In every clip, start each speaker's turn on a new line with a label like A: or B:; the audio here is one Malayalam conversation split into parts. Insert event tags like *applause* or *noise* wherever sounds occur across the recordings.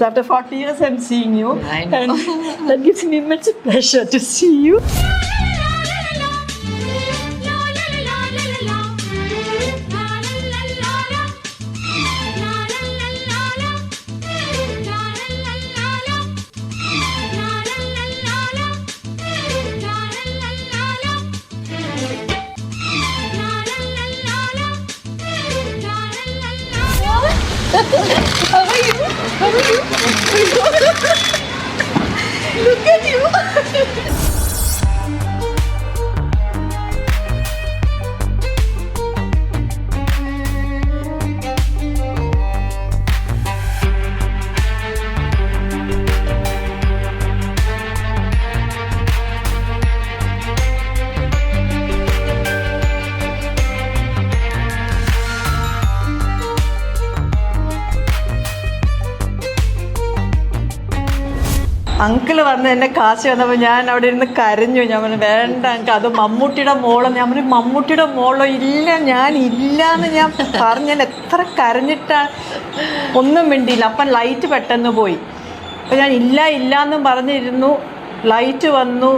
A: After 40 years, I'm seeing you.
B: I know.
A: And that gives me immense pleasure to see you.
C: Look at you.
A: വന്ന് എന്നെ കാശ് വന്നപ്പോൾ ഞാൻ അവിടെ ഇരുന്ന് കരഞ്ഞു. ഞാൻ പറഞ്ഞു വേണ്ട എനിക്ക് അത് മമ്മൂട്ടിയുടെ മോളോ. ഞാൻ പറഞ്ഞു മമ്മൂട്ടിയുടെ മോളോ? ഇല്ല ഞാൻ ഇല്ല എന്ന് ഞാൻ പറഞ്ഞു ഞാൻ എത്ര കരഞ്ഞിട്ടാണ് ഒന്നും മിണ്ടിയില്ല. അപ്പം ലൈറ്റ് പെട്ടെന്ന് പോയി. അപ്പം ഞാൻ ഇല്ല ഇല്ല എന്നും പറഞ്ഞിരുന്നു. ലൈറ്റ് വന്നു.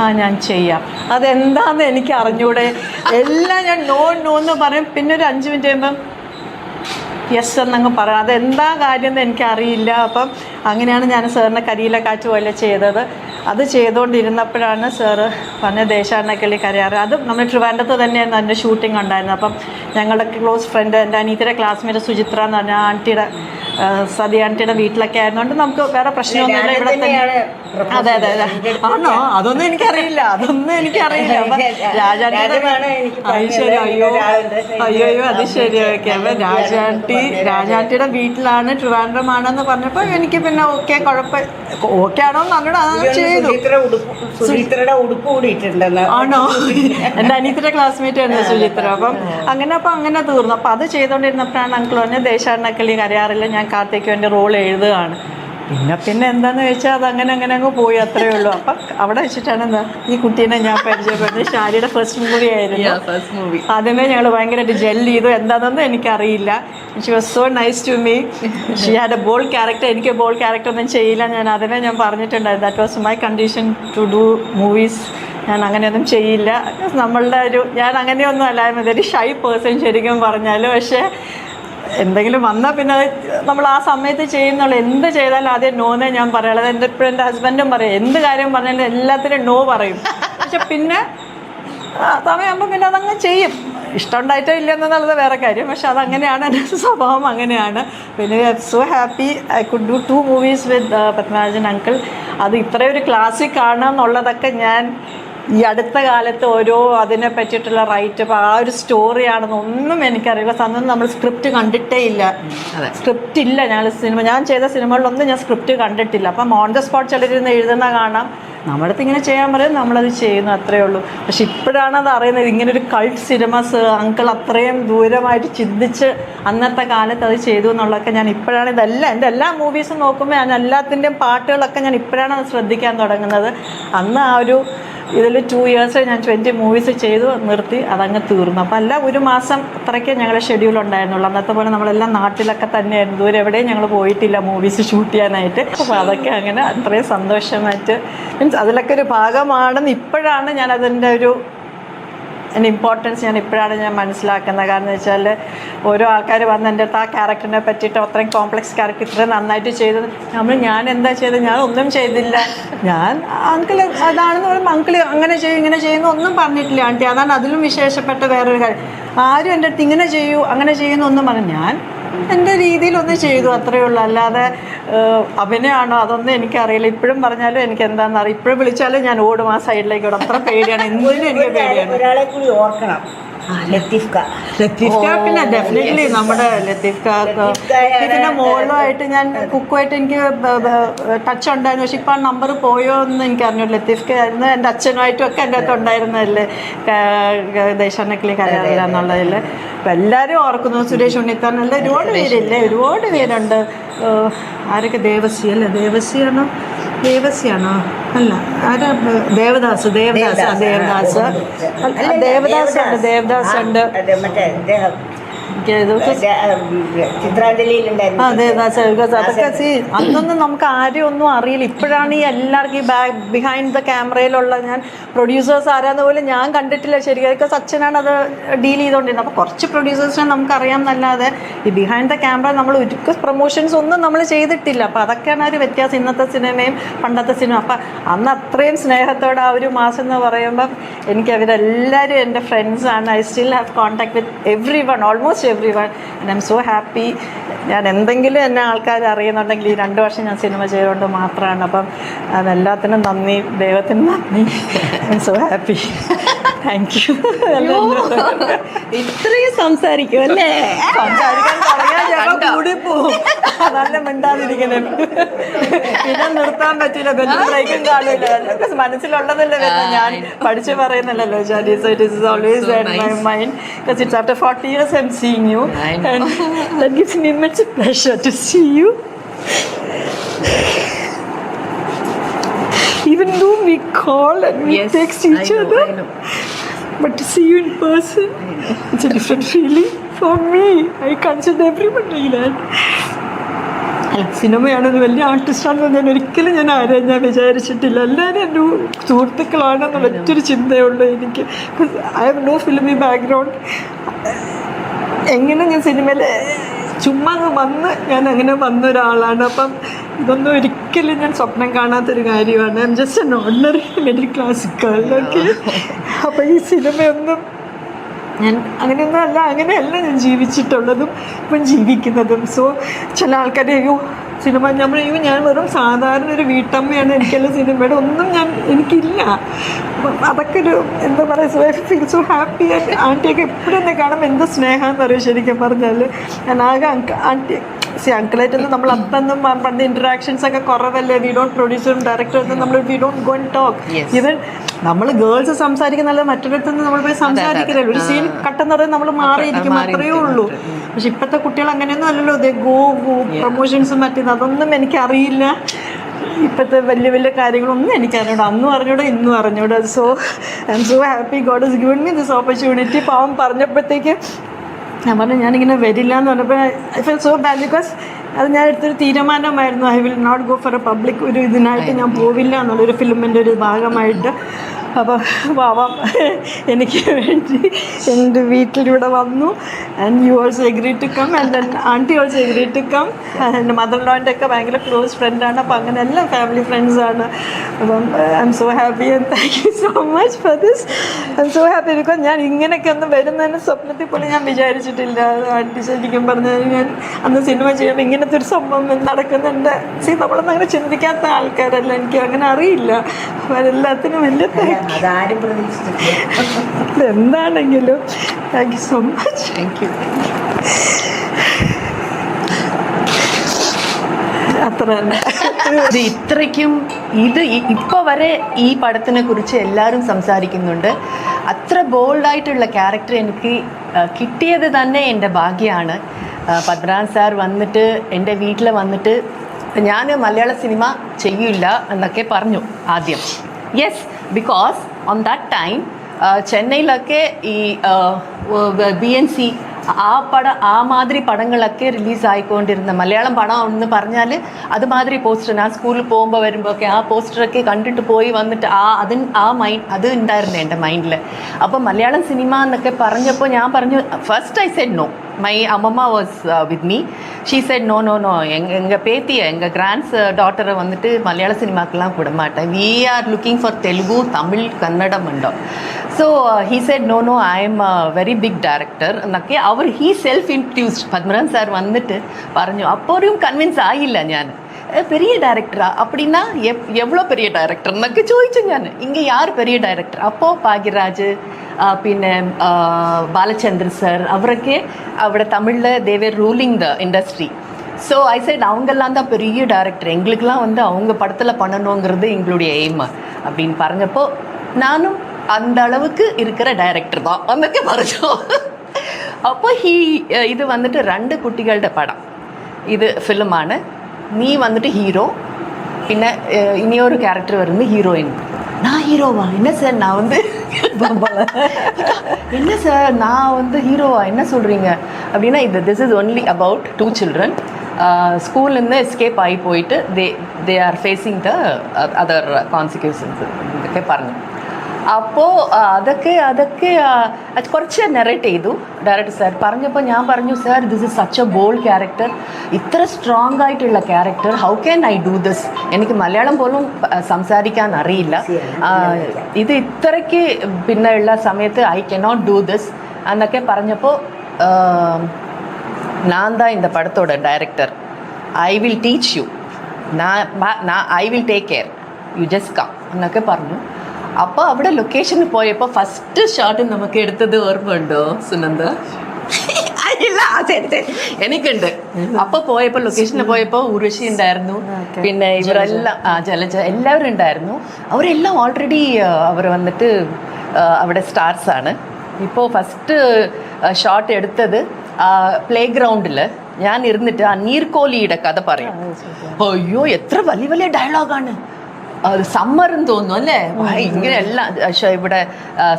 A: ആ ഞാൻ ചെയ്യാം. അതെന്താന്ന് എനിക്ക് അറിഞ്ഞൂടെ. എല്ലാം ഞാൻ നോ നോ എന്ന് പറയും. പിന്നെ ഒരു അഞ്ച് മിനിറ്റ് കഴിയുമ്പം യെസ് എന്നങ്ങ് പറയാം അതെന്താ കാര്യം എന്ന് എനിക്കറിയില്ല. അപ്പം അങ്ങനെയാണ് ഞാൻ സാറിനെ കരിയില കാറ്റ് പോലെ ചെയ്തത്. അത് ചെയ്തുകൊണ്ടിരുന്നപ്പോഴാണ് സാറ് പറഞ്ഞ ദേശാടനക്കിളി കരയാറ്? അത് നമ്മൾ ട്രിവാൻഡത്ത് തന്നെയായിരുന്നു അതിന്റെ ഷൂട്ടിംഗ് ഉണ്ടായിരുന്നത്. അപ്പം ഞങ്ങളുടെ ക്ലോസ് ഫ്രണ്ട് എന്റെ അനീതിയുടെ ക്ലാസ്മേറ്റ് സുചിത്ര എന്ന് പറഞ്ഞ ആന്റിയുടെ സതി ആന്റിയുടെ വീട്ടിലൊക്കെ ആയതുകൊണ്ട് നമുക്ക് വേറെ പ്രശ്നമൊന്നുമില്ല ഇവിടെ തന്നെ. അതെ അതെ അതെ. ആണോ? അതൊന്നും എനിക്കറിയില്ല അതൊന്നും എനിക്കറിയില്ല. അപ്പൊ ശരി അയ്യോ. അയ്യോ അയ്യോ അത് ശരി ഓക്കെ. അപ്പൊ രാജാട്ടി രാജാട്ടിയുടെ വീട്ടിലാണ് ട്രിവാൻഡ്രം ആണെന്ന് പറഞ്ഞപ്പോ എനിക്ക് പിന്നെ ഓക്കെ കുഴപ്പം ഓക്കെ ആണോ എന്ന് പറഞ്ഞിട്ട് അത് ചെയ്തു.
B: ഉടുപ്പ്
A: ആണോ? എന്റെ അനിയത്തിന്റെ ക്ലാസ്മേറ്റ് ആയിരുന്നു സുചിത്ര. അപ്പം അങ്ങനെ അപ്പം അങ്ങനെ തീർന്നു. അപ്പം അത് ചെയ്തുകൊണ്ടിരുന്നപ്പോഴാണ് അങ്കിൾ പറഞ്ഞത് ദേശാടനക്കളി കരയാറില്ല ഞാൻ കാർത്തിക്ക് വേണ്ടി റോൾ എഴുതുകയാണ്. പിന്നെ പിന്നെ എന്താന്ന് വെച്ചാൽ അത് അങ്ങനെ അങ്ങനെ അങ്ങ് പോയി അത്രേ ഉള്ളൂ. അപ്പം അവിടെ വെച്ചിട്ടാണ് എന്താ ഈ കുട്ടീനെ ഞാൻ പരിചയപ്പെടുന്നത്. ഷാരിയുടെ ഫസ്റ്റ് മൂവി ആയിരുന്നു.
B: ഫസ്റ്റ് മൂവി
A: ആദ്യമേ ഞങ്ങൾ ഭയങ്കരമായിട്ട് ജെൽ ചെയ്തു. എന്താണെന്നൊന്നും എനിക്കറിയില്ല. She was so nice to me she had a bold character എനിക്ക് ബോൾ ക്യാരക്ടർ ഒന്നും ചെയ്യില്ല. ഞാൻ അതിനെ ഞാൻ പറഞ്ഞിട്ടുണ്ടായിരുന്നു. That was my condition to do movies ഞാൻ അങ്ങനെയൊന്നും ചെയ്യില്ല. നമ്മളുടെ ഒരു ഞാൻ അങ്ങനെയൊന്നും അല്ലായിരുന്നു. ഒരു ഷൈ പേഴ്സൺ ശരിക്കും പറഞ്ഞാൽ പക്ഷേ എന്തെങ്കിലും വന്നാൽ പിന്നെ നമ്മൾ ആ സമയത്ത് ചെയ്യുന്നുള്ളു. എന്ത് ചെയ്താലും ആദ്യം നോന്നേ ഞാൻ പറയുള്ളത് എന്റെ ഇപ്പോഴും എന്റെ ഹസ്ബൻഡും പറയും. എന്ത് കാര്യം പറഞ്ഞാലും എല്ലാത്തിനും നോ പറയും. പക്ഷെ പിന്നെ സമയമാകുമ്പോൾ പിന്നെ അതങ്ങ് ചെയ്യും. ഇഷ്ടമുണ്ടായിട്ടോ ഇല്ലെന്നുള്ളത് വേറെ കാര്യം. പക്ഷെ അതങ്ങനെയാണ്. എന്റെ സ്വഭാവം അങ്ങനെയാണ്. പിന്നെ I so happy I could do two movies with Padmarajan uncle അത് ഇത്രയും ഒരു ക്ലാസ്സിക് എന്നുള്ളതൊക്കെ ഞാൻ ഈ അടുത്ത കാലത്ത് ഓരോ അതിനെ പറ്റിയിട്ടുള്ള റൈറ്റ് ആ ഒരു സ്റ്റോറിയാണെന്ന് ഒന്നും എനിക്കറിയില്ല. അന്ന് നമ്മൾ സ്ക്രിപ്റ്റ് കണ്ടിട്ടേ ഇല്ല. സ്ക്രിപ്റ്റ് ഇല്ല ഞാൻ സിനിമ ഞാൻ ചെയ്ത സിനിമകളിലൊന്നും ഞാൻ സ്ക്രിപ്റ്റ് കണ്ടിട്ടില്ല. അപ്പം ഓൺ ദ സ്പോട്ട് ചിലരിന്ന് എഴുതുന്ന കാണാം. നമ്മുടെ അടുത്ത് ഇങ്ങനെ ചെയ്യാൻ പറയും നമ്മളത് ചെയ്യുന്നു അത്രേ ഉള്ളൂ. പക്ഷെ ഇപ്പോഴാണ് അത് അറിയുന്നത്. ഇങ്ങനെ ഒരു കൾട്ട് സിനിമസ് അങ്കിൾ അത്രയും ദൂരമായിട്ട് ചിന്തിച്ച് അന്നത്തെ കാലത്ത് അത് ചെയ്തു എന്നുള്ളതൊക്കെ ഞാൻ ഇപ്പോഴാണ് ഇതെല്ലാം എന്റെ എല്ലാ മൂവീസും നോക്കുമ്പോൾ ഞാൻ എല്ലാത്തിന്റെയും പാട്ടുകളൊക്കെ ഞാൻ ഇപ്പോഴാണ് അത് ശ്രദ്ധിക്കാൻ തുടങ്ങുന്നത്. അന്ന് ആ ഒരു ഇതിൽ ടു ഇയേഴ്സ് ഞാൻ ട്വന്റി മൂവീസ് ചെയ്തു നിർത്തി അതങ്ങ് തീർന്നു. അപ്പോൾ അല്ല ഒരു മാസം അത്രയ്ക്ക് ഞങ്ങളുടെ ഷെഡ്യൂൾ ഉണ്ടായിരുന്നുള്ളൂ. അന്നത്തെ പോലെ നമ്മളെല്ലാം നാട്ടിലൊക്കെ തന്നെയായിരുന്നു. ദൂരെ എവിടെയും ഞങ്ങൾ പോയിട്ടില്ല മൂവീസ് ഷൂട്ട് ചെയ്യാനായിട്ട്. അപ്പോൾ അതൊക്കെ അങ്ങനെ അത്രയും സന്തോഷമായിട്ട്. മീൻസ് അതിലൊക്കെ ഒരു ഭാഗമാണെന്ന് ഇപ്പോഴാണ് ഞാൻ അതിന്റെ ഒരു അതിന്റെ ഇമ്പോർട്ടൻസ് ഞാൻ ഇപ്പോഴാണ് ഞാൻ മനസ്സിലാക്കുന്നത്. കാരണം വെച്ചാൽ ഓരോ ആൾക്കാർ വന്ന് എന്റെ അടുത്ത് ആ ക്യാരക്ടറിനെ പറ്റിയിട്ട് അത്രയും കോംപ്ലക്സ് ക്യാരക്ടർ ഇത്രയും നന്നായിട്ട് ചെയ്തത്. നമ്മൾ ഞാൻ എന്താ ചെയ്തത്? ഞാൻ ഒന്നും ചെയ്തില്ല. ഞാൻ അങ്കിൾ അതാണെന്ന് പറയുമ്പോൾ അങ്കിൾ അങ്ങനെ ചെയ്യും ഇങ്ങനെ ചെയ്യുന്നു ഒന്നും പറഞ്ഞിട്ടില്ല. ആന്റി അതാണ് അതിലും വിശേഷപ്പെട്ട വേറൊരു കാര്യം. ആരും എന്റെ അടുത്ത് ഇങ്ങനെ ചെയ്യൂ അങ്ങനെ ചെയ്യുന്നു ഒന്നും പറഞ്ഞു ഞാൻ എന്റെ രീതിയിലൊന്ന് ചെയ്തു അത്രയേ ഉള്ളൂ. അല്ലാതെ അഭിനയമാണോ അതൊന്നും എനിക്കറിയില്ല. ഇപ്പോഴും പറഞ്ഞാലും എനിക്ക് എന്താണെന്ന് അറിയാം ഇപ്പോഴും വിളിച്ചാലും ഞാൻ ഓടും ആ സൈഡിലേക്ക് ഓടും. അത്ര പേടിയാണ്. *laughs* എന്തിനും എനിക്ക് പേടിയാണ്.
B: ഒരാളെ കൂടി ഓർക്കണം.
A: പിന്നെ ഡെഫിനറ്റ്ലി നമ്മുടെ ലത്തീഫ് ഖാ ഇതിന്റെ മോളുമായിട്ട് ഞാൻ കുക്കുമായിട്ട് എനിക്ക് ടച്ച് ഉണ്ടായിരുന്നു. പക്ഷെ ഇപ്പം നമ്പർ പോയോ എന്ന് എനിക്ക് അറിഞ്ഞു ലത്തീഫ് ഖാ ആയിരുന്നു. എന്റെ അച്ഛനുമായിട്ടും ഒക്കെ എന്റെ അകത്ത് ഉണ്ടായിരുന്നല്ലേ ദേശാനക്കിളി കരയാറില്ല എന്നുള്ളതിൽ അപ്പം എല്ലാവരും ഓർക്കുന്നു സുരേഷ് ഉണ്ണിത്താനല്ല? ഒരുപാട് പേരില്ലേ? ഒരുപാട് പേരുണ്ട്. ആരൊക്കെ? ദേവസ്വി അല്ലേ? ദേവസിയാണോ ദേവസിയാണോ? അല്ല ആരാ ദേവദാസ് ദേവദാസ് ദേവദാസ്. ദേവദാസ്. ഉണ്ട് ദേവദാസ് ഉണ്ട്.
B: മറ്റേ
A: അതെ. അതൊക്കെ സി അന്നൊന്നും നമുക്ക് ആരും ഒന്നും അറിയില്ല. ഇപ്പോഴാണ് ഈ എല്ലാവർക്കും ഈ ബാക്ക് ബിഹൈൻഡ് ദ ക്യാമറയിലുള്ള ഞാൻ പ്രൊഡ്യൂസേഴ്സ് ആരാന്ന് പോലും ഞാൻ കണ്ടിട്ടില്ല ശരിക്കും. ബിക്കോസ് അച്ഛനാണ് അത് ഡീൽ ചെയ്തുകൊണ്ടിരുന്നത് അപ്പോൾ കുറച്ച് പ്രൊഡ്യൂസേഴ്സിനെ നമുക്ക് അറിയാമെന്നല്ലാതെ ഈ ബിഹൈൻഡ് ദ ക്യാമറ നമ്മൾ ഒരുക്ക പ്രൊമോഷൻസ് ഒന്നും നമ്മൾ ചെയ്തിട്ടില്ല. അപ്പോൾ അതൊക്കെയാണ് ഒരു വ്യത്യാസം ഇന്നത്തെ സിനിമയും പണ്ടത്തെ സിനിമ. അപ്പം അന്ന് അത്രയും സ്നേഹത്തോടെ ആ ഒരു മാസം എന്ന് പറയുമ്പം എനിക്ക് അവരെല്ലാവരും എന്റെ ഫ്രണ്ട്സാണ് I still have contact with every one almost every one I'm so happy ഞാൻ എന്തെങ്കിലും എന്നെ ആൾക്കാർ അറിയുന്നുണ്ടെങ്കിൽ ഈ രണ്ട് വർഷം ഞാൻ സിനിമ ചെയ്തുകൊണ്ട് മാത്രമാണ്. അപ്പം അതെല്ലാത്തിനും നന്ദി. ദൈവത്തിന് നന്ദി. I'm so happy thank you
C: ഇത്രയും സംസാരിക്കും അല്ലേ?
A: സംസാരിക്കാൻ തുടങ്ങിയാൽ ചിലപ്പോൾ കൂടി നല്ല അതല്ല പിന്നെ നിർത്താൻ പറ്റില്ല. ബെല്ലും ബ്രേക്കും കാണില്ല ബിക്കോസ് മനസ്സിലുള്ളതല്ലേ വരുന്നത്. ഞാൻ പഠിച്ചു പറയുന്നില്ലല്ലോ
C: it
A: is always my. Mind because it's after forty years I'm
C: seeing you
A: and that gives me much pleasure to see you Even though we call and we
C: Yes,
A: text each
C: know,
A: other, but to see you in person, it's a different feeling. For me. I consider everyone like that. അല്ല സിനിമയാണെന്ന് വലിയ ആർട്ടിസ്റ്റാണെന്ന് ഞാൻ ഒരിക്കലും ഞാൻ ആരെയും ഞാൻ വിചാരിച്ചിട്ടില്ല. എല്ലാവരും എന്റെ സുഹൃത്തുക്കളാണെന്നുള്ള ഒറ്റൊരു ചിന്തയുള്ളൂ എനിക്ക്. I have no filmy background എങ്ങനെ ഞാൻ സിനിമയിൽ ചുമ്മാ അങ്ങ് വന്ന് ഞാൻ അങ്ങനെ വന്ന ഒരാളാണ് അപ്പം ഇതൊന്നും ഒരിക്കലും ഞാൻ സ്വപ്നം കാണാത്തൊരു കാര്യമാണ്. I'm just an ordinary middle class okay അപ്പം ഈ സിനിമയൊന്നും ഞാൻ അങ്ങനെയൊന്നും അല്ല അങ്ങനെയല്ല ഞാൻ ജീവിച്ചിട്ടുള്ളതും ഇപ്പം ജീവിക്കുന്നതും. സോ ചില ആൾക്കാരെ അയ്യോ സിനിമ ഞമ്മൾ അയ്യോ ഞാൻ വെറും സാധാരണ ഒരു വീട്ടമ്മയാണ് എനിക്കല്ല സിനിമയുടെ ഒന്നും ഞാൻ എനിക്കില്ല. അതൊക്കെ ഒരു എന്താ പറയുക ഐ ഫീൽ സോ ഹാപ്പി ആന്റിയൊക്കെ എപ്പോഴും എന്നെ കാണുമ്പോൾ എന്ത് സ്നേഹമെന്ന് അറിയാം ശരിക്കും പറഞ്ഞാൽ ഞാൻ ആകെ ആന്റി സി അങ്കിളായിട്ടൊന്നും നമ്മൾ അത്തന്നും പണ്ട് ഇന്ററാക്ഷൻസ് ഒക്കെ കുറവല്ലേ? വി ഡോണ്ട് പ്രൊഡ്യൂസറും ഡയറക്ടറും നമ്മൾ we don't go and talk
C: even
A: even നമ്മൾ ഗേൾസ് സംസാരിക്കുന്നല്ല മറ്റൊരിടത്ത് നിന്ന് നമ്മൾ പോയി സംസാരിക്കില്ലല്ലോ ഒരു സീൻ കട്ടെന്ന് പറയുന്നത് നമ്മൾ മാറിയിരിക്കും അത്രയേ ഉള്ളൂ. പക്ഷെ ഇപ്പോഴത്തെ കുട്ടികൾ അങ്ങനെയൊന്നും അല്ലല്ലോ. ദേ ഗോ ഗോ പ്രൊമോഷൻസും മറ്റും അതൊന്നും എനിക്കറിയില്ല. ഇപ്പോഴത്തെ വലിയ വലിയ കാര്യങ്ങളൊന്നും എനിക്ക് അറിഞ്ഞൂടാ അന്നും അറിഞ്ഞൂടാ ഇന്നും അറിഞ്ഞൂടാ. So I'm so happy God is given me this opportunity പാവം പറഞ്ഞപ്പോഴത്തേക്ക് ഞാൻ പറഞ്ഞു ഞാനിങ്ങനെ വരില്ല എന്ന് പറഞ്ഞപ്പോൾ I feel so bad because അത് ഞാൻ എടുത്തൊരു തീരുമാനമായിരുന്നു. I will not go for a public ഒരു ഇതിനായിട്ട് ഞാൻ പോവില്ല എന്നുള്ളൊരു ഫിലിമിന്റെ ഒരു ഭാഗമായിട്ട് അപ്പോൾ പാവം എനിക്ക് വേണ്ടി എന്റെ വീട്ടിലിവിടെ വന്നു. And you also agree to come and aunty also agree to come എന്റെ മദർ ലോന്റെ ഒക്കെ ഭയങ്കര ക്ലോസ് ഫ്രണ്ടാണ് അപ്പോൾ അങ്ങനെ എല്ലാം ഫാമിലി ഫ്രണ്ട്സാണ് അപ്പം I'm so happy and thank you so much for this I'm so happy because ഞാൻ ഇങ്ങനെയൊക്കെ ഒന്ന് വരുന്നതിന് സ്വപ്നത്തിൽ പോലും ഞാൻ വിചാരിച്ചിട്ടില്ല. ആന്റി ശരിക്കും പറഞ്ഞാൽ ഞാൻ അന്ന് സിനിമ ചെയ്യുമ്പോൾ ഇങ്ങനത്തെ ഒരു സംഭവം നടക്കുന്നുണ്ട്. സി നമ്മളൊന്നും അങ്ങനെ ചിന്തിക്കാത്ത ആൾക്കാരല്ല. എനിക്ക് അങ്ങനെ അറിയില്ല. അപ്പോൾ എല്ലാത്തിനും വലിയ താങ്ക്
B: അതാരും പ്രതീക്ഷിച്ചിട്ടില്ല.
A: എന്താണെങ്കിലും thank you so much
C: thank you
A: അത്ര തന്നെ.
C: ഇത് ഇത്രയ്ക്കും ഇത് ഇപ്പൊ വരെ ഈ പടത്തിനെ കുറിച്ച് എല്ലാവരും സംസാരിക്കുന്നുണ്ട്. അത്ര ബോൾഡായിട്ടുള്ള ക്യാരക്ടർ എനിക്ക് കിട്ടിയത് തന്നെ എന്റെ ഭാഗ്യമാണ് പത്മനാഭൻ സാർ വന്നിട്ട് എന്റെ വീട്ടിൽ വന്നിട്ട് ഞാൻ മലയാള സിനിമ ചെയ്യില്ല എന്നൊക്കെ പറഞ്ഞു ആദ്യം. Yes because on that time ചെന്നൈയിലൊക്കെ ഈ ബി എൻ സി ആ പട ആ മാതിരി പടങ്ങളൊക്കെ റിലീസ് ആയിക്കൊണ്ടിരുന്ന മലയാളം പടം എന്ന് പറഞ്ഞാൽ അതുമാതിരി പോസ്റ്റർ ഞാൻ സ്കൂളിൽ പോകുമ്പോൾ വരുമ്പോഴൊക്കെ ആ പോസ്റ്ററൊക്കെ കണ്ടിട്ട് പോയി വന്നിട്ട് ആ അതിന് ആ മൈൻഡ് അത് ഉണ്ടായിരുന്നു എന്റെ മൈൻഡിൽ അപ്പോൾ മലയാളം സിനിമ എന്നൊക്കെ പറഞ്ഞപ്പോൾ ഞാൻ പറഞ്ഞു first I said no my அம்மா was with me she said no no no எங் எங்கள் பேத்தியை எங்கள் கிராண்ட்ஸ் டாட்டரை வந்துட்டு மலையாள சினிமாக்கெலாம் விட மாட்டேன். We are looking for Telugu Tamil Kannada அண்டோ so he said no no I am very big director എന്നൊക്കെ അവർ he self introduced Padmanabhan sir വന്നിട്ട് പറഞ്ഞു അപ്പോഴും കൺവിൻസ് ആയില്ല ഞാൻ பெரிய டைரக்டரா அப்படின்னா எவ் எவ்வளோ பெரிய டைரக்டர் எனக்கு ചോദിച്ചു ഞാൻ இங்கே யார் பெரிய டைரக்டர் அப்போது பாகிராஜு പിന്നെ ആ, ബാലചന്ദ്ര സർ അവരൊക്കെ അവിടെ തമിഴിൽ Devar ruling the industry so I said அவங்கெல்லாம் தான் பெரிய டேரக்டர் எங்களுக்கெல்லாம் வந்து அவங்க படத்தில் பண்ணணுங்கிறது எங்களுடைய எய்ம் அப்படின்னு പറഞ്ഞപ്പോൾ நானும் அந்த அளவுக்கு இருக்கிற டைரக்டர் தான் എന്നൊക്കെ പറഞ്ഞു അപ്പോൾ ഹീ ഇത് വന്നിട്ട് രണ്ട് കുട്ടികളുടെ പടം ഇത് ഫിലിമാണ് നീ വന്നിട്ട് ഹീറോ പിന്നെ ഏഹ്, ഇനിയൊരു ക്യാരക്ടർ വരുന്നത് ഹീറോയിൻ நான் ஹீரோவா? என்ன சார் நான் வந்து என்ன சார் நான் வந்து ஹீரோவா? என்ன சொல்கிறீங்க அப்படின்னா இது this is only about two children ஸ்கூல்லேருந்து எஸ்கேப் ஆகி போயிட்டு they they are facing the other consequences பாருங்கள் അപ്പോൾ അതൊക്കെ അതൊക്കെ ആ, അത് കുറച്ച് നെറേറ്റ് ചെയ്തു ഡയറക്ടർ സാർ പറഞ്ഞപ്പോൾ ഞാൻ പറഞ്ഞു sir this is such a bold character ഇത്ര സ്ട്രോങ് ആയിട്ടുള്ള character how can I do this എനിക്ക് മലയാളം പോലും ആ, സംസാരിക്കാൻ അറിയില്ല ആ, ഇത് ഇത്രയ്ക്ക് പിന്നെ ഉള്ള സമയത്ത് ഐ കനോട്ട് ഡു ദിസ് എന്നൊക്കെ പറഞ്ഞപ്പോൾ நான் தான் இந்த படத்தோட director I will teach you நான் ப- நான் I will take care you just come എന്നൊക്കെ പറഞ്ഞു അപ്പോൾ അവിടെ ലൊക്കേഷനിൽ പോയപ്പോൾ ഫസ്റ്റ് ഷോട്ട് നമുക്ക് എടുത്തത് ഓർമ്മയുണ്ടോ സുനന്ദ? ഇല്ല ശരി ശരി. എനിക്കുണ്ട്. അപ്പൊ പോയപ്പോ ലൊക്കേഷനിൽ പോയപ്പോ ഉർവശി ഉണ്ടായിരുന്നു. പിന്നെ ഇവരെല്ലാം ജലജ എല്ലാവരും ഉണ്ടായിരുന്നു. അവരെല്ലാം ഓൾറെഡി അവർ വന്നിട്ട് അവിടെ സ്റ്റാർസ് ആണ്. ഇപ്പോൾ ഫസ്റ്റ് ഷോട്ട് എടുത്തത് പ്ലേ ഗ്രൗണ്ടിൽ ഞാൻ ഇരുന്നിട്ട് ആ നീർക്കോലിയുടെ കഥ പറയും. അയ്യോ എത്ര വലിയ വലിയ ഡയലോഗാണ് അത് സമ്മറും തോന്നുന്നു അല്ലേ ഭയങ്കര എല്ലാം പക്ഷേ ഇവിടെ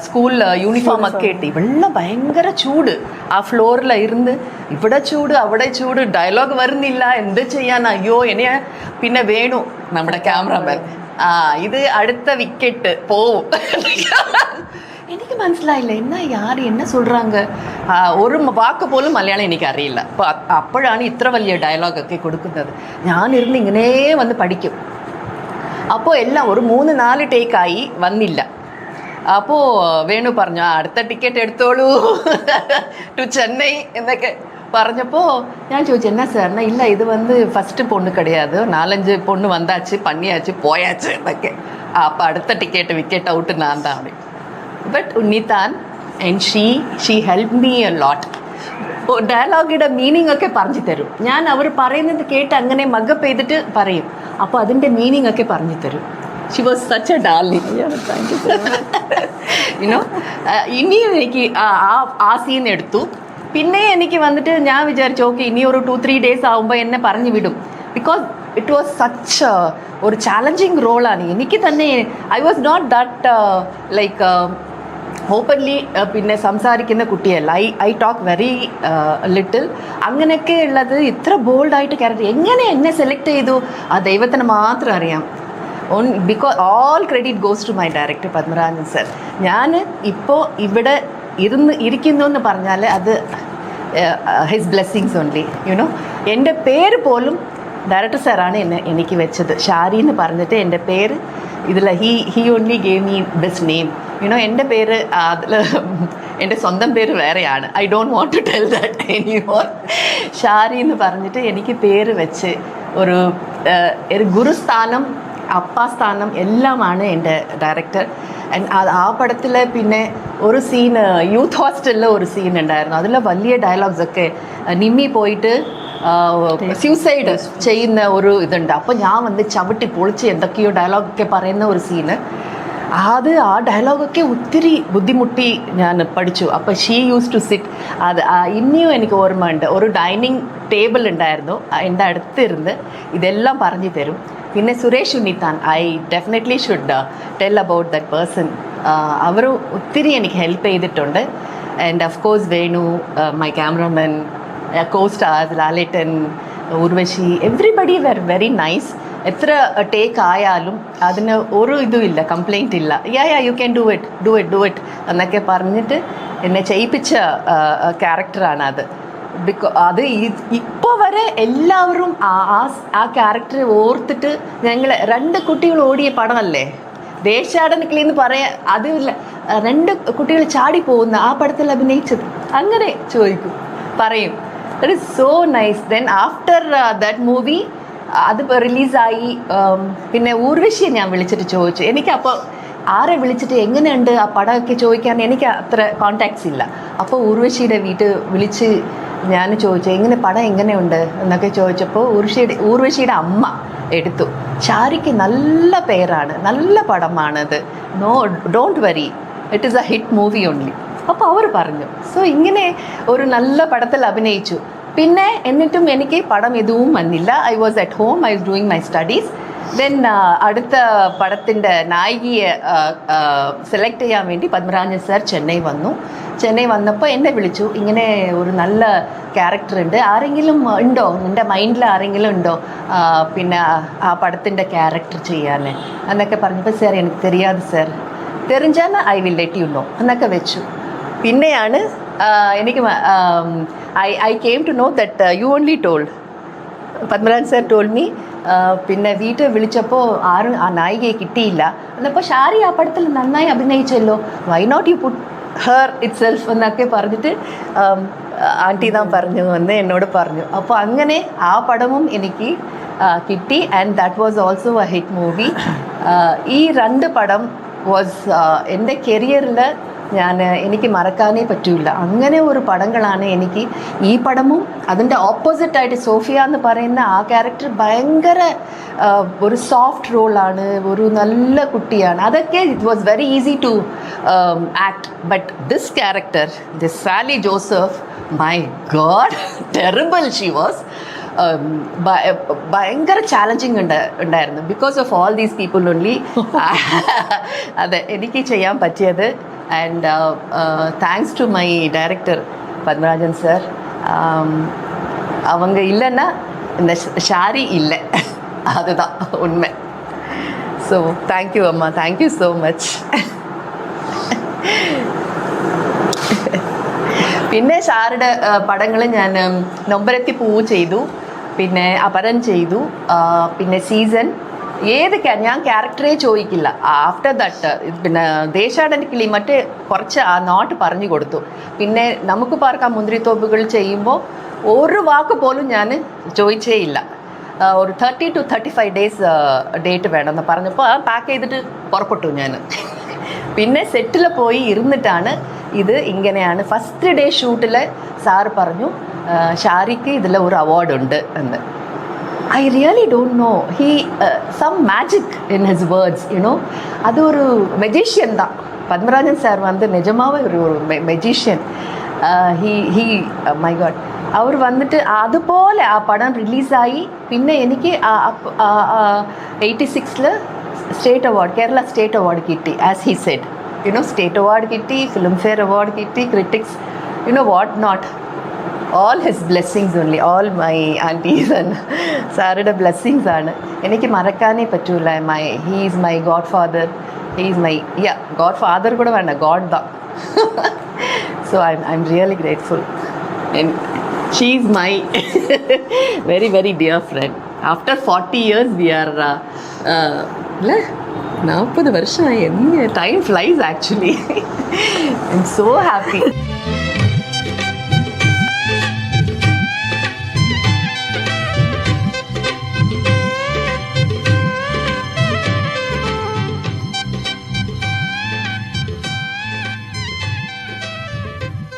C: സ്കൂളിൽ യൂണിഫോം ഒക്കെ ഇട്ട് ഇവിടെ ഭയങ്കര ചൂട് ആ ഫ്ലോറിൽ ഇരുന്ന് ഇവിടെ ചൂട് അവിടെ ചൂട് ഡയലോഗ് വരുന്നില്ല എന്ത് ചെയ്യാൻ അയ്യോ എന്നെ പിന്നെ വേണു നമ്മുടെ ക്യാമറമാൻ ആ ഇത് അടുത്ത വിക്കറ്റ് പോവും എനിക്ക് മനസ്സിലായില്ല എന്നാ യാർ എന്നെ சொல்றாங்க ആ, ഒരു വാക്ക് പോലും മലയാളം എനിക്ക് അറിയില്ല അപ്പോൾ അപ്പോഴാണ് ഇത്ര വലിയ ഡയലോഗൊക്കെ കൊടുക്കുന്നത് ഞാനിരുന്ന് ഇങ്ങനെ വന്ന് പഠിക്കും അപ്പോൾ എല്ലാം ഒരു മൂന്ന് നാല് ടേക്ക് ആയി വന്നില്ല. അപ്പോൾ വേണു പറഞ്ഞു അടുത്ത ടിക്കറ്റ് എടുത്തോളൂ. *laughs* ടു ചെന്നൈ എന്നൊക്കെ പറഞ്ഞപ്പോൾ ഞാൻ ചോദിച്ചു എന്നാ സാർ എന്നാ ഇല്ല ഇത് വന്ന് ഫസ്റ്റ് പൊണ്ണ് കിടയാത്. നാലഞ്ച് പൊണ്ണ് വന്നാച്ച് പന്നിയാച്ച് പോയാച്ച് എന്നൊക്കെ. അപ്പോൾ അടുത്ത ടിക്കറ്റ് വിക്കറ്റ് ഔട്ട് ഞാൻ താണ് but Unnithan and she she help me a lot ഡയലോഗിയുടെ meaning ഒക്കെ പറഞ്ഞു തരും ഞാൻ അവർ പറയുന്നത് കേട്ട് അങ്ങനെ മഗ്ഗപ്പ് ചെയ്തിട്ട് പറയും. അപ്പോൾ അതിന്റെ മീനിങ് ഒക്കെ പറഞ്ഞു തരും. She was such a darling you know ഇനിയും എനിക്ക് ആ- ആ- ആ സീൻ എടുത്തു. പിന്നെ എനിക്ക് വന്നിട്ട് ഞാൻ വിചാരിച്ചു ഓക്കെ ഇനി ഒരു ടു ത്രീ ഡേയ്സ് ആകുമ്പോൾ എന്നെ പറഞ്ഞു വിടും. ബിക്കോസ് ഇറ്റ് വാസ് സച്ച് ഒരു ചാലഞ്ചിങ് റോളാണ് എനിക്ക് തന്നെ I was not that like openly പിന്നെ സംസാരിക്കുന്ന കുട്ടിയല്ല. I I talk very little അങ്ങനെയൊക്കെ ഉള്ളത് ഇത്ര ബോൾഡായിട്ട് ക്യാരക്ടർ എങ്ങനെ എന്നെ സെലക്ട് ചെയ്തു? ആ ദൈവത്തിന് മാത്രം അറിയാം. On because all credit goes to my director Padmarajan sir ഞാൻ ഇപ്പോൾ ഇവിടെ ഇരുന്ന് ഇരിക്കുന്നു എന്ന് പറഞ്ഞാൽ അത് ഹിസ് ബ്ലെസ്സിങ്സ് ഓൺലി യുനോ എന്റെ പേര് പോലും ഡയറക്ടർ സാറാണ് എന്നെ എനിക്ക് വെച്ചത്. ഷാരി എന്ന് പറഞ്ഞിട്ട് എന്റെ പേര് ഇതിൽ he he only gave me best name you know എന്റെ പേര് അതിൽ എന്റെ സ്വന്തം പേര് വേറെയാണ്. I don't want to tell that any more Shari എന്ന് പറഞ്ഞിട്ട് എനിക്ക് പേര് വെച്ച് ഒരു ഒരു ഗുരുസ്ഥാനം അപ്പാസ്ഥാനം എല്ലാമാണ് എന്റെ ഡയറക്ടർ ആൻഡ് ആ- പടത്തിൽ പിന്നെ ഒരു സീൻ യൂത്ത് ഹോസ്റ്റലിൽ ഒരു സീൻ ഉണ്ടായിരുന്നു. അതിൽ വലിയ ഡയലോഗ്സ് ഒക്കെ നിമ്മി പോയിട്ട് സ്യൂസൈഡ് ചെയ്യുന്ന ഒരു ഇതുണ്ട്. അപ്പോൾ ഞാൻ വന്ന് ചവിട്ടി പൊളിച്ച് എന്തൊക്കെയോ ഡയലോഗൊക്കെ പറയുന്ന ഒരു സീന് അത് ആ ഡയലോഗൊക്കെ ഒത്തിരി ബുദ്ധിമുട്ടി ഞാൻ പഠിച്ചു. അപ്പോൾ ഷീ യൂസ് ടു സിറ്റ് അത് ഇനിയും എനിക്ക് ഓർമ്മയുണ്ട്. ഒരു ഡൈനിങ് ടേബിൾ ഉണ്ടായിരുന്നു. എന്റെ അടുത്തിരുന്ന് ഇതെല്ലാം പറഞ്ഞു തരും. പിന്നെ Suresh Unnithan I definitely should tell about that person അവർ ഒത്തിരി എനിക്ക് ഹെൽപ്പ് ചെയ്തിട്ടുണ്ട്. And of course Venu my cameraman co stars Lalettan Urvashi everybody very very nice എത്ര ടേക്ക് ആയാലും അതിന് ഒരു ഇതും ഇല്ല കംപ്ലൈന്റ് ഇല്ല. Yeah yeah you can do it do it do it എന്നൊക്കെ പറഞ്ഞിട്ട് എന്നെ ചെയ്യിപ്പിച്ച ക്യാരക്ടറാണ് അത്. ബിക്കോ അത് ഇപ്പോൾ വരെ എല്ലാവരും ആ ആ- ക്യാരക്ടർ ഓർത്തിട്ട് ഞങ്ങൾ രണ്ട് കുട്ടികൾ ഓടിയ പടമല്ലേ? ദേശാടനക്കിളി എന്ന് പറയാൻ അതുമില്ല രണ്ട് കുട്ടികൾ ചാടി പോകുന്ന ആ പടത്തിൽ അഭിനയിച്ചത്. അങ്ങനെ ചോദിക്കും പറയും. That is so nice then after that movie അത് റിലീസായി പിന്നെ ഊർവശിയെ ഞാൻ വിളിച്ചിട്ട് ചോദിച്ചു. എനിക്കപ്പോൾ ആരെ വിളിച്ചിട്ട് എങ്ങനെയുണ്ട് ആ പടമൊക്കെ ചോദിക്കാൻ എനിക്ക് അത്ര കോണ്ടാക്ട്സ് ഇല്ല. അപ്പോൾ ഊർവശിയുടെ വീട്ടിൽ വിളിച്ച് ഞാൻ ചോദിച്ചു എങ്ങനെ പടം എങ്ങനെയുണ്ട്? എന്നൊക്കെ ചോദിച്ചപ്പോൾ ഊർവശിയുടെ ഊർവശിയുടെ അമ്മ എടുത്തു. ഷാരിക്ക് നല്ല പേരാണ്. നല്ല പടമാണത്. No don't worry it is a hit movie only അപ്പോൾ അവർ പറഞ്ഞു. സോ ഇങ്ങനെ ഒരു നല്ല പടത്തിൽ അഭിനയിച്ചു. പിന്നെ എന്നിട്ടും എനിക്ക് പടം എതുവും വന്നില്ല. I was at home I was doing my studies then അടുത്ത പടത്തിന്റെ നായികയെ സെലക്ട് ചെയ്യാൻ വേണ്ടി പത്മരാജൻ സാർ ചെന്നൈ വന്നു. ചെന്നൈ വന്നപ്പോൾ എന്നെ വിളിച്ചു. ഇങ്ങനെ ഒരു നല്ല ക്യാരക്ടർ ഉണ്ട്. ആരെങ്കിലും ഉണ്ടോ? നിന്റെ മൈൻഡിൽ ആരെങ്കിലും ഉണ്ടോ? പിന്നെ ആ പടത്തിന്റെ ക്യാരക്ടർ ചെയ്യാൻ എന്നൊക്കെ പറഞ്ഞപ്പോൾ സാർ എനിക്ക് തെരിയാതെ sir തെരിഞ്ഞാൽ I will let you know എന്നൊക്കെ വെച്ചു. പിന്നെയാണ് ആ, എനിക്ക് I I came to know that you only told Padmarajan sir told me പിന്നെ വീട്ടിൽ വിളിച്ചപ്പോൾ ആരും ആ നായികയെ കിട്ടിയില്ല എന്നപ്പോൾ ഷാരി ആ പടത്തിൽ നന്നായി അഭിനയിച്ചല്ലോ why not you put her itself എന്നൊക്കെ പറഞ്ഞിട്ട് ആം, ആന്റി താൻ പറഞ്ഞു എന്ന് എന്നോട് പറഞ്ഞു അപ്പോൾ അങ്ങനെ ആ പടവും എനിക്ക് ആ, കിട്ടി and that was also a hit movie ഈ രണ്ട് പടം വാസ് എന്റെ കരിയറിൽ ഞാൻ എനിക്ക് മറക്കാനേ പറ്റില്ല അങ്ങനെ ഒരു പടങ്ങളാണ് എനിക്ക് ഈ പടമും അതിന്റെ ഓപ്പോസിറ്റായിട്ട് സോഫിയ എന്ന് പറയുന്ന ആ ക്യാരക്ടർ ഭയങ്കര ഒരു സോഫ്റ്റ് റോളാണ് ഒരു നല്ല കുട്ടിയാണ്. അതൊക്കെ it was very easy to act but this character this Sally Joseph my god terrible she was ഭയങ്കര ചാലഞ്ചിങ് ഉണ്ട് ഉണ്ടായിരുന്നു. Because of all these people only അതെ എനിക്ക് ചെയ്യാൻ പറ്റിയത് and thanks to my director Padmarajan sir அவங்க இல்லைன்னா இந்த ஷ- ஷாரி இல்லை *laughs* அதுதான் உண்மை ஸோ தேங்க்யூ அம்மா தேங்க்யூ ஸோ மச் പിന്നെ ഷാരുടെ പടങ്ങൾ ഞാൻ ഉം, നൊമ്പരത്തി പൂവ് ചെയ്തു പിന്നെ അപരൻ ചെയ്തു ആ, പിന്നെ സീസൺ ഏത് ഞാൻ ക്യാരക്ടറേ ചോദിക്കില്ല. ആഫ്റ്റർ ദട്ട് പിന്നെ ദേശാടന്റെ കിളി മറ്റേ കുറച്ച് ആ നോട്ട് പറഞ്ഞു കൊടുത്തു. പിന്നെ നമുക്ക് പാർക്ക് ആ മുന്തിരിത്തോപ്പുകൾ ചെയ്യുമ്പോൾ ഒരു വാക്ക് പോലും ഞാൻ ചോദിച്ചേ ഇല്ല. ഒരു thirty two thirty five days date വേണമെന്ന് പറഞ്ഞപ്പോൾ പാക്ക് ചെയ്തിട്ട് പുറപ്പെട്ടു ഞാൻ. പിന്നെ സെറ്റിൽ പോയി ഇരുന്നിട്ടാണ് ഇത് ഇങ്ങനെയാണ്. ഫസ്റ്റ് ഡേ ഷൂട്ടിൽ സാറ് പറഞ്ഞു ആ, ഷാരിക്ക് ഇതിൽ ഒരു അവാർഡുണ്ട് എന്ന്. I really don't know he some magic in his words you know அது ஒரு மெஜிஷியன் தான் பத்மராஜன் சார் வந்து நிஜமாவே ஒரு ஒரு magician he he my God അവർ വന്നിട്ട് അതുപോലെ ആ പടം റിലീസായി പിന്നെ എനിക്ക് എയ്റ്റി സിക്സിൽ state award Kerala state award കിട്ടി as he said you know state award കിട്ടി ഫിലിം ഫെയർ അവാർഡ് കിട്ടി critics you know what not all his blessings only all my aunties and സാറുടെ blessings ആണ്. എനിക്ക് മറക്കാനേ പറ്റൂല. My he is my godfather he is my yeah godfather കൂടെ വേണ്ട god the so I I am really grateful she is my very very dear friend after forty years we are അല്ലേ നാൽപ്പത് വർഷമായി. എന്ന് time flies actually I am so happy